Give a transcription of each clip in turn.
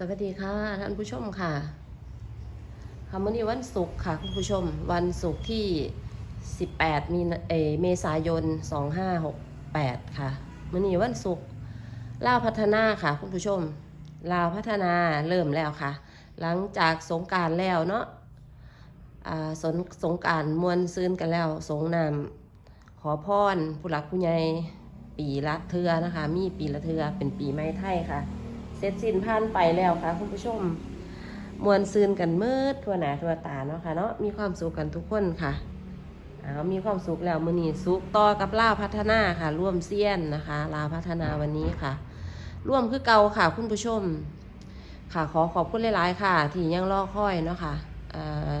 สวัสดีค่ะท่านผู้ชมค่ะค่ะวันนี้วันศุกร์ค่ะคุณผู้ชม วันศุกร์ที่ 18 มีนาเอเมษายน 2568 ค่ะวันนี้วันศุกร์ลาวพัฒนาค่ะคุณผู้ชมลาวพัฒนาเริ่มแล้วค่ะ หลังจากสงการแล้วเนาะสงสงการมวนซื้นกันแล้ว สงนามขอพรผู้หลักผู้ใหญ่ปีละเทือนะคะ มีปีละเทือเป็นปีไม้ไทยค่ะ เสร็จสิ้นผ่านไปแล้วค่ะคุณผู้ชม มวนซืนกันมืดทั่วหนาทั่วตาเนาะค่ะเนาะมีความสุขกันทุกคนค่ะเอามีความสุขแล้วมือนี้สุขต่อกับล่าวพัฒนาค่ะ ร่วมเซียนนะคะลาวพัฒนาวันนี้ค่ะ ร่วมคือเก่าค่ะ คุณผู้ชม ค่ะขอขอบคุณหลายๆค่ะ ที่ยังรอคอยเนาะค่ะเอ่อ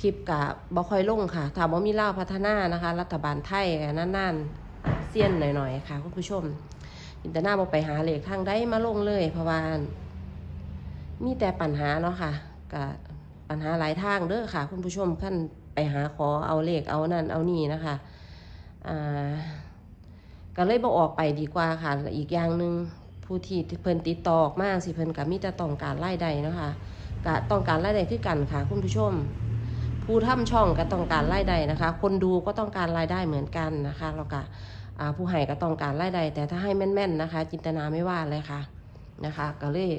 คลิปกับบอคอยลงค่ะถามว่ามีล่าพัฒนานะคะ รัฐบาลไทยนั่นๆเซียนหน่อยๆค่ะ คุณผู้ชม อินเตอร์นาบอกไปหาเลขทางได้มาลงเลยเพราะว่ามีแต่ปัญหาเนาะค่ะกับปัญหาหลายทางเด้อค่ะ คุณผู้ชมขั้นไปหาขอเอาเลขเอานั่นเอานี่นะคะอ่าก็เลยบอกออกไปดีกว่าค่ะอีกอย่างหนึ่งผู้ที่เพิ่นติดต่อออกสิเพิ่นกับมีแต่ต้องการไล่ใดเนาะค่ะก็ต้องการไล่ใดคือกันค่ะ คุณผู้ชม ผู้ทำช่องก็ต้องการไล่ใดนะคะ คนดูก็ต้องการรายได้เหมือนกันนะคะแล้วก็ ผู้ให้ก็ต้องการรายได้แต่ถ้าให้แม่นๆนะคะ จินตนาไม่ว่าเลยค่ะนะคะ ก็เลย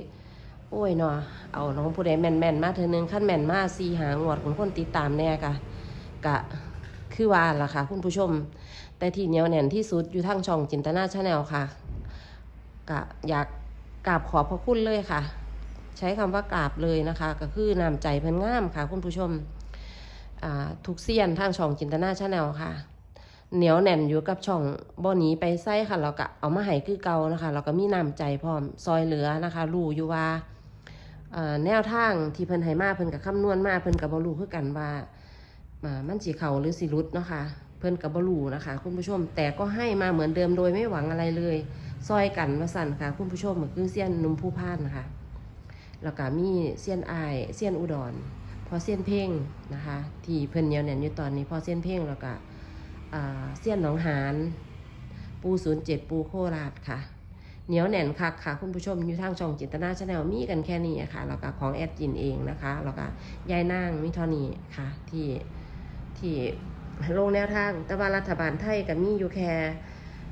โอ้ยเนาะเอาน้องผู้ใดแม่นๆมาเธอนึงขั้นแม่นมาซีหางวดของคนติดตามแน่กะกะคือว่าล่ะค่ะ คุณผู้ชม แต่ที่เนียวแน่นที่สุดอยู่ทางช่องจินตนาชาแนลค่ะกะอยากกราบขอบพระคุณเลยค่ะ ใช้คำว่ากราบเลยนะคะ ก็คือนำใจเพิ่นงามค่ะ คุณผู้ชมทุกเซียนทางช่องจินตนาชาแนลค่ะ เหนียวแน่นอยู่กับช่องบ่หนีไปไส้ค่ะเราก็เอามาให้คือเก่านะคะ เราก็มีน้ำใจพร้อมซอยเหลือนะคะรู้อยู่ว่าแนวทางที่เพิ่นให้มาเพิ่นกับคำนวณมาเพิ่นกับบรู้คือกันว่าอ่ามันสิเขาหรือสิรุดเนาะค่ะเพิ่นกับบรูนะคะ คุณผู้ชม แต่ก็ให้มาเหมือนเดิมโดยไม่หวังอะไรเลยซอยกันว่าสั่นค่ะ คุณผู้ชมเหมือนคือเซียนนุ่มผู้พานนะคะแล้วก็มีเซียนอายเซียนอุดรพอเซียนเพ่งนะคะ ที่เพิ่นเหนียวแน่นอยู่ตอนนี้พอเซียนเพ่งแล้วก็ เสี้ยนหนองหานปูศูนย์เจ็ดปูโคราชค่ะ เหนียวแน่นคักค่ะ คุณผู้ชมอยู่ทางช่องจินตนาชาแนลมีกันแค่นี้อะค่ะแล้วก็ของแอดจินเองนะคะแล้วก็ยายนางมิทอนีค่ะ ที่ที่ลงแนวทาง แต่ว่ารัฐบาลไทยก็มีอยู่แค่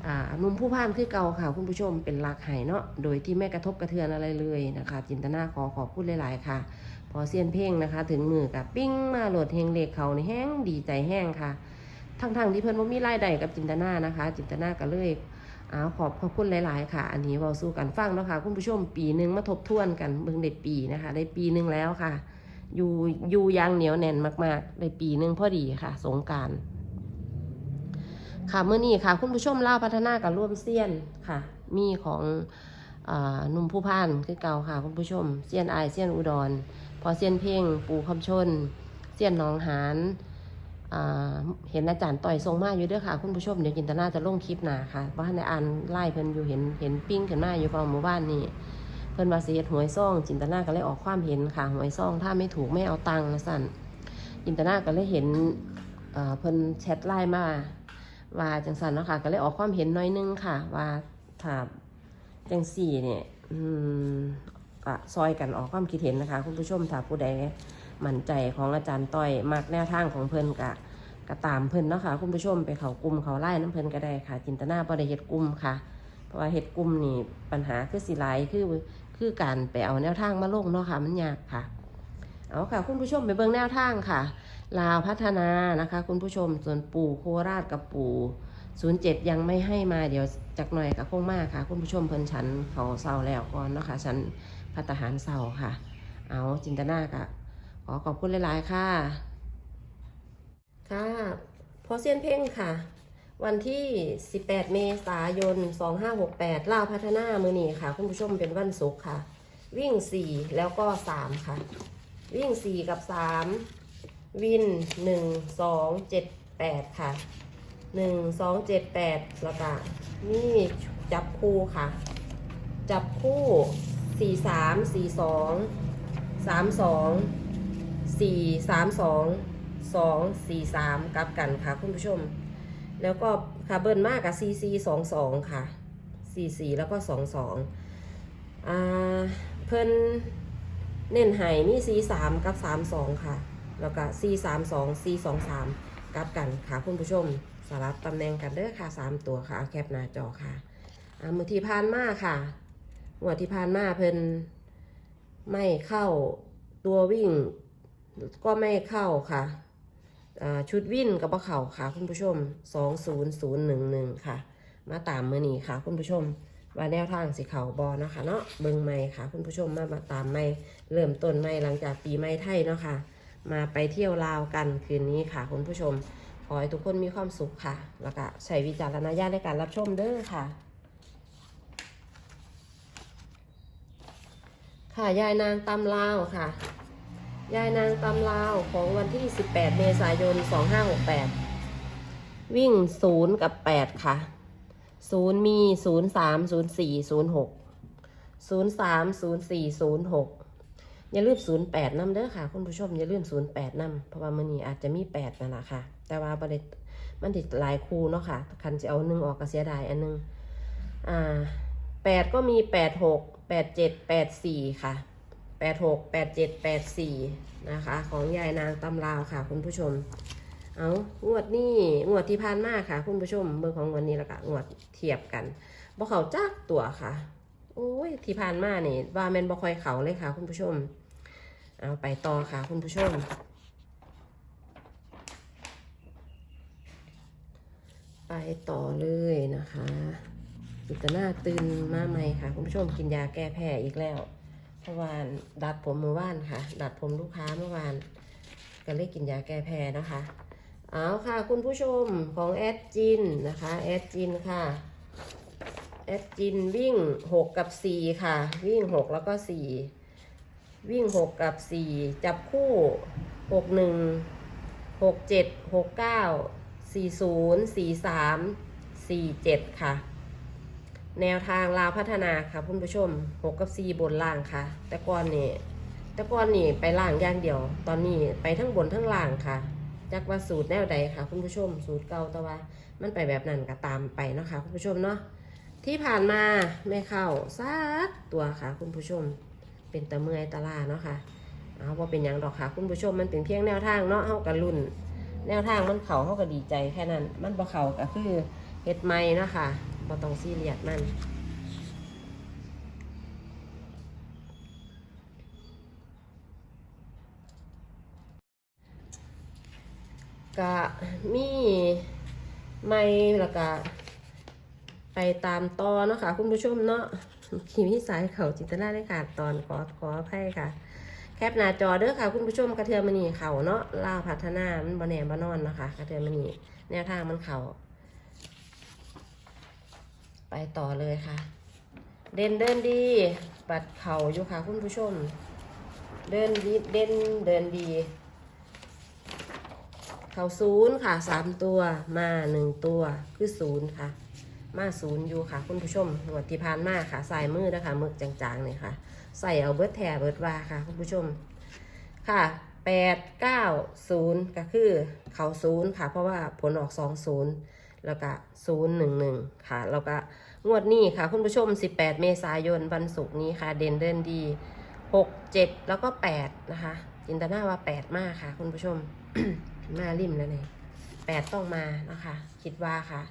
อ่าหนุ่มผู้พานคือเก่าค่ะ คุณผู้ชมเป็นหลักไหเนาะโดยที่ไม่กระทบกระเทือนอะไรเลยนะคะ จินตนาขอขอพูดหลาย ๆ ค่ะ พอเซียนเพ่งนะคะ ถึงมือกับปิ้งมาโหลดเฮงเลขเขาในแห้งดีใจแห้งค่ะ ทั้งๆที่เพิ่นว่ามีรายได้กับจินตนานะคะ จินตนาก็เลยอาขอบขอบคุณหลาย ๆ ค่ะ อันนี้เว้าสู้กันฟังเนาะค่ะ คุณผู้ชมปีหนึ่งมาทบทวนกันเบิ่งได้ปีนะคะ ได้ปีหนึ่งแล้วค่ะ อยู่อยู่ยางเหนียวแน่นมาก ๆ ได้ปีหนึ่งพอดีค่ะ สงการค่ะเมื่อนี้ค่ะ คุณผู้ชมเล่าพัฒนากับร่วมเซียนค่ะ มีของอนุ่มผู้พานคือเก่าค่ะ คุณผู้ชมเซียนไอเซียนอุดร พอเซียนเพ่ง ปูคำชน เซียนหนองหาน เห็นอาจารย์ต่อยทรงมาอยู่ด้วยค่ะ คุณผู้ชมเดี๋ยวจินตนาจะลงคลิปหนาค่ะเพราะในอ่านไล่เพิ่นอยู่เห็นเห็นปิ้งขึ้นมาอยู่ฝั่งหมู่บ้านนี่เพิ่นว่าเฮ็ดหวยซ่อง จินตนาก็เลยออกความเห็นค่ะหวยซ่องถ้าไม่ถูกไม่เอาตังค์นะสั่นจินตนาก็เลยเห็นเพิ่นแชทไล่มาว่าจังสันเนาะค่ะ ก็เลยออกความเห็นน้อยนึงค่ะ ว่าถ้าจังสี่เนี่ย อืมซอยกันออกความคิดเห็นนะคะ คุณผู้ชมถ้าผู้ใด มั่นใจของอาจารย์ต้อยมักแนวทางของเพิ่นกะก็ตามเพิ่นเนาะค่ะคุณผู้ชมไปเขากลุ่มเขาไล่น้ำเพิ่นก็ได้ค่ะ จินตนาบ่ได้เฮ็ดกลุ่มค่ะ เพราะว่าเฮ็ดกลุ่มนี่ปัญหาคือสิหลายคือคือการไปเอาแนวทางมาลงเนาะค่ะมันยากค่ะเอาค่ะ คุณผู้ชมไปเบิ่งแนวทางค่ะ ลาวพัฒนานะคะ คุณผู้ชมส่วนปู่โคราชกับปู่07ยังไม่ให้มาเดี๋ยวจักหน่อยกับคงมากค่ะ คุณผู้ชมเพิ่นฉันเขาเศร้าแล้วก่อนเนาะค่ะฉันพัฒหารเศร้าค่ะ เอาจินตนากะ อขอบคุณหลาย ๆ ค่ะ ค่ะพอเซียนเพ่งค่ะ วันที่ 18 เมษายน 2568ล่าวพัฒนามือนีค่ะ คุณผู้ชมเป็นวันศุกร์ค่ะ วิ่ง 4 แล้วก็ 3 ค่ะ วิ่ง 4 กับ 3 วิน 1 2 7 8 ค่ะ 1 2 7 8 แล้วก็นี่จับคู่ค่ะ จับคู่ 4 3 4 2 3 2 สี่สามสองสองสี่สามกลับกันค่ะคุณผู้ชม แล้วก็ค่ะเบิร์นมากกับซีซีสองสองค่ะสี่สี่แล้วก็สองสองอ่าเพิ่นเน้นให้มี C3 กับ32ค่ะ แล้วก็ C32 C23 กลับกันค่ะคุณผู้ชมสลับตำแหน่งกันเด้อค่ะ3ตัวค่ะแคปหน้าจอค่ะอ่ามือที่ผ่านมาค่ะงวดที่ผ่านมาเพิ่นไม่เข้าตัววิ่ง ก็ไม่เข้าค่ะชุดวิ่นกับเข่าค่ะ คุณผู้ชม 20011 ค่ะ มาตามมือนี้ค่ะ คุณผู้ชม ว่าแนวทางสิเขาบอนะคะเนาะเบิงไม่ค่ะ คุณผู้ชมมามาตามไม่เริ่มต้นไม่หลังจากปีไม่ไทยเนาะค่ะ มาไปเที่ยวลาวกันคืนนี้ค่ะ คุณผู้ชม ขอให้ทุกคนมีความสุขค่ะ แล้วก็ใช้วิจารณญาณในการรับชมเด้อค่ะค่ะยายนางตำลาวค่ะ ยายนางตำลาวของวันที่ 18 เมษายน 2568 วิ่ง 0 กับ 8 ค่ะ 0 มี 0 3 0 4 0 6 0 3 0 4 0 6 อย่าลืม 0 8นำเด้อค่ะ คุณผู้ชม อย่าลืม 0 8นำเพราะว่ามันนี้อาจจะมี 8 นั่นแหละค่ะ แต่ว่าบริมันติดหลายคู่เนาะค่ะ คันจะเอาหนึ่งออกก็เสียดายอันหนึง อ่า 8 ก็มี 8 6 8 7 8 4 ค่ะ 8 6 8 7 8 4นะคะ ของยายนางตำลาวค่ะ คุณผู้ชม เอางวดนี้งวดที่ผ่านมาค่ะ คุณผู้ชมเบอร์ของงวดนี้ล้วก็งวดเทียบกันบ่เขาจักตัวค่ะ โอ้ยที่ผ่านมานี่ว่าแมนบ่คอยเขาเลยค่ะ คุณผู้ชม เอาไปต่อค่ะ คุณผู้ชม ไปต่อเลยนะคะจิตนาตื่นมาใหม่ค่ะ คุณผู้ชมกินยาแก้แพ้อีกแล้ว เพราะว่าดัดผมเมื่อวานค่ะ ดัดผมลูกค้าเมื่อวานก็เลยกินยาแก้แพ้นะคะ เอาค่ะ คุณผู้ชมของแอดจินนะคะแอดจินค่ะแอดจินวิ่ง 6 กับ 4 ค่ะ วิ่ง 6 แล้วก็ 4 วิ่ง 6 กับ 4 จับคู่ 6 1 6 7 6 9 4 0 4 3 4 7 ค่ะ แนวทางลาวพัฒนาค่ะคุณผู้ชม6กับ4บนล่างค่ะ แต่ก่อนนี่แต่ก่อนนี่ไปล่างอย่างเดียว ตอนนี้ไปทั้งบนทั้งล่างค่ะจักว่าสูตรแนวใดค่ะ คุณผู้ชม สูตรเก่าแต่ว่า มันไปแบบนั้นก็ตามไปเนาะค่ะคุณผู้ชมเนาะที่ผ่านมาไม่เข้าซักตัวค่ะ คุณผู้ชม เป็นตะเมื่อยตะลาเนาะค่ะเอาว่าเป็นหยังดอกค่ะ คุณผู้ชมมันเป็นเพียงแนวทางเนาะเฮากับรุ่น แนวทางมันเข่าเฮาก็ดีใจแค่นั้น มันบ่เข่าก็คือเฮ็ดไม่เนาะค่ะ บ่ต้องซีเรียสมันก็มีไม่แล้วก็ไปตามตอนเนาะค่ะคุณผู้ชมเนาะขีมิสายเขาจินตนาได้ขาดตอนขอขออภัยค่ะ แคปหน้าจอเด้อค่ะ คุณผู้ชมกระเทือมณีเขาเนาะล่าพัฒนามันบนแหนบนอนนะคะกระเทือมณีแนวทางมันเขา ไปต่อเลยค่ะ เด่นเดินดี ปัดเข่าอยู่ค่ะคุณผู้ชม เดินดีเด่นเดินดี เข่าศูนย์ค่ะสามตัวมาหนึ่งตัวคือศูนย์ค่ะ มาศูนย์อยู่ค่ะ คุณผู้ชมหัวดที่พานมาค่ะใส่มือนะคะมือจางๆเลยค่ะ ใส่เอาเบิร์ดแทเบิร์ดวาค่ะ คุณผู้ชม ค่ะแปดเก้าศูนย์ก็คือ เข่าศูนย์ค่ะ เพราะว่าผลออกสองศูนย์ แล้วก็ศูนย์หนึ่งหนึ่งค่ะ แล้วก็งวดนี้ค่ะ คุณผู้ชม 18 เมษายนวันศุกร์นี้ค่ะ เด่นเดินดีหกเจ็ดแล้วก็แปดนะคะ จินตนาว่าแปดมากค่ะ คุณผู้ชม มาริมแล้วเนี่ยแปดต้องมานะคะ คิดว่าค่ะ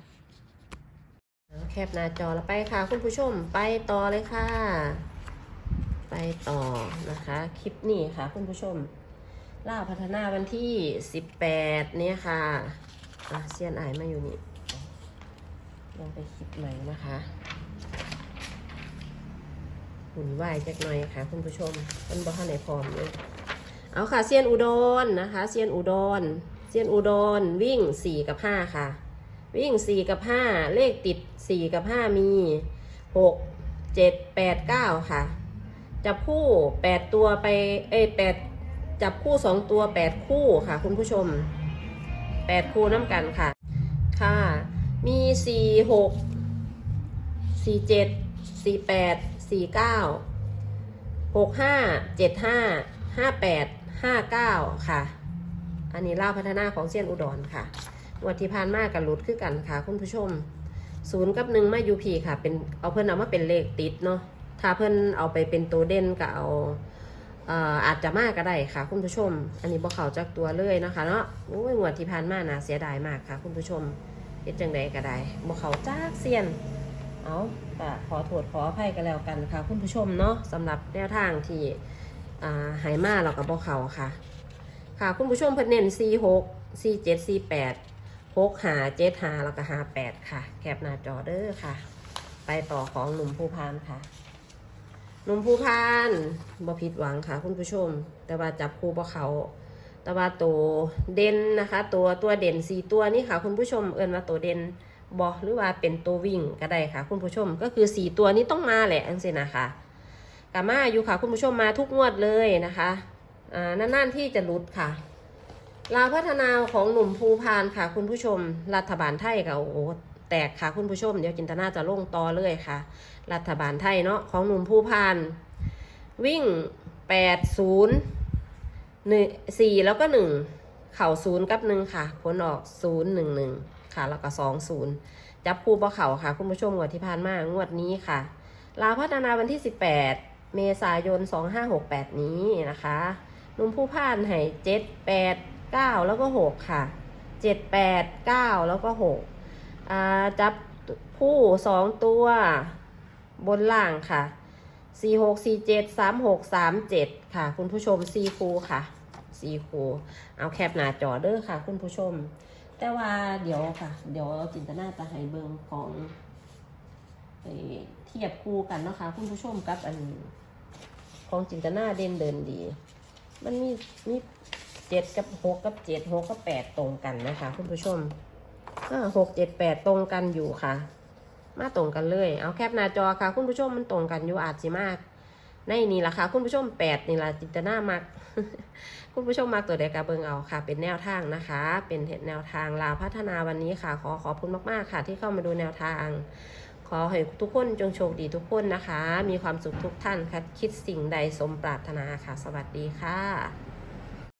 แคปหน้าจอแล้วไปค่ะ คุณผู้ชมไปต่อเลยค่ะ ไปต่อนะคะ คลิปนี้ค่ะ คุณผู้ชมล่าพัฒนาวันที่ 18 เนี่ยค่ะะเซียนไอมาอยู่นี่ ลองไปคลิปใหม่นะคะหุ่นไหวายจักหน่อยค่ะ คุณผู้ชมมันบอกข้าไหนพร้อมเลยเอาค่ะเซียนอุดรนะคะเซียนอุดรเซียนอุดรวิ่ง4กับ5ค่ะ วิ่ง4กับ5เลขติด4กับ5มี6 7 8 9ค่ะ จับคู่8ตัวไปเอ้ย8จับคู่2ตัว8คู่ค่ะ คุณผู้ชม8คู่น้ำกันค่ะ ค่ะ มี4 6 4 7 4 8 4 9หกห้าเจ็ดห้าห้าแปดห้าเก้าค่ะ อันนี้เล่าพัฒนาของเซียนอุดรค่ะวัที่ผ่านมากกับรุดคือกันค่ะ คุณผู้ชมศูนย์กับหนึ่งมายูพีค่ะ เป็นเอาเพิ่นเอามาเป็นเลขติดเนาะถ้าเพิ่นเอาไปเป็นตัวเด่นก็เอาเอออาจจะมากก็ได้ค่ะ คุณผู้ชม อันนี้บ่เขาจากตัวเลยนะคะเนาะโอ้ยงวดที่ผ่านมาน่าเสียดายมากค่ะ คุณผู้ชม ฮ็ดจังใดก็ได้บ่เขาจากเซียน เอาก็ขอโทษขออภัยกันแล้วกันค่ะคุณผู้ชมเนาะสำหรับแนวทางที่หายมาเรากับบ่เขาค่ะ ค่ะคุณผู้ชมเพิ่นเน้น46 47 48 6หา7หาแล้วก็หา8ค่ะ แคปหน้าจอเด้อค่ะ ไปต่อของหนุ่มภูพานค่ะหนุ่มภูพานบ่ผิดหวังค่ะ คุณผู้ชม แต่ว่าจับคู่บ่เขา แต่ว่าตัวเด่นนะคะ ตัวตัวเด่นสี่ตัวนี่ค่ะ คุณผู้ชมเอิ้นว่าตัวเด่นบอหรือว่าเป็นตัววิ่งก็ได้ค่ะ คุณผู้ชมก็คือสี่ตัวนี้ต้องมาแหละอันสินะคะกามาอยู่ค่ะ คุณผู้ชมมาทุกงวดเลยนะคะอ่านานๆที่จะลุดค่ะลาวพัฒนาของหนุ่มภูพานค่ะ คุณผู้ชม รัฐบาลไทยก็โอ้แตกค่ะคุณผู้ชม เดี๋ยวจินตนาจะลงต่อเลยค่ะ รัฐบาลไทยเนาะของหนุ่มภูพาน วิ่งแปดศูนย์ หนึ่งสี่แล้วก็หนึ่งเข่าศูนย์กับหนึ่งค่ะ ผลออกศูนย์หนึ่งหนึ่งค่ะ แล้วก็สองศูนย์จับคู่ปะเข่าค่ะ คุณผู้ชมงวดที่ผ่านมางวดนี้ค่ะลาวพัฒนาวันที่สิบแปดเมษายนสองห้าหกแปดนี้นะคะนุ่มผู้พานให้เจ็ดแปดเก้าแล้วก็หกค่ะเจ็ดแปดเก้าแล้วก็หกจับคู่สองตัวบนล่างค่ะ สี่หกสี่เจ็ดสามหกสามเจ็ดค่ะ คุณผู้ชมซีคูค่ะซีคูเอาแคปหน้าจอเด้อค่ะ คุณผู้ชม แต่ว่าเดี๋ยวค่ะ เดี๋ยวจินตนาจะให้เบิงของเทียบคู่กันนะคะ คุณผู้ชมกับอันของจินตนาเด่นเดินดี มันมีมีเจ็ดกับหกกับเจ็ดหกกับแปดตรงกันนะคะ คุณผู้ชมหกเจ็ดแปดตรงกันอยู่ค่ะ มาตรงกันเลย เอาแคปหน้าจอค่ะ คุณผู้ชมมันตรงกันอยู่อาจสิมาก ในนี่ละค่ะคุณผู้ชมแปดนี่ละจินตนามัก คุณผู้ชมมักตัวเดียวกับเบิงเอาค่ะ เป็นแนวทางนะคะ เป็นแนวทางลาวพัฒนาวันนี้ค่ะ ขอขอบคุณมากๆค่ะ ที่เข้ามาดูแนวทางขอให้ทุกคนจงโชคดีทุกคนนะคะ มีความสุขทุกท่านค่ะ คิดสิ่งใดสมปรารถนาค่ะ สวัสดีค่ะ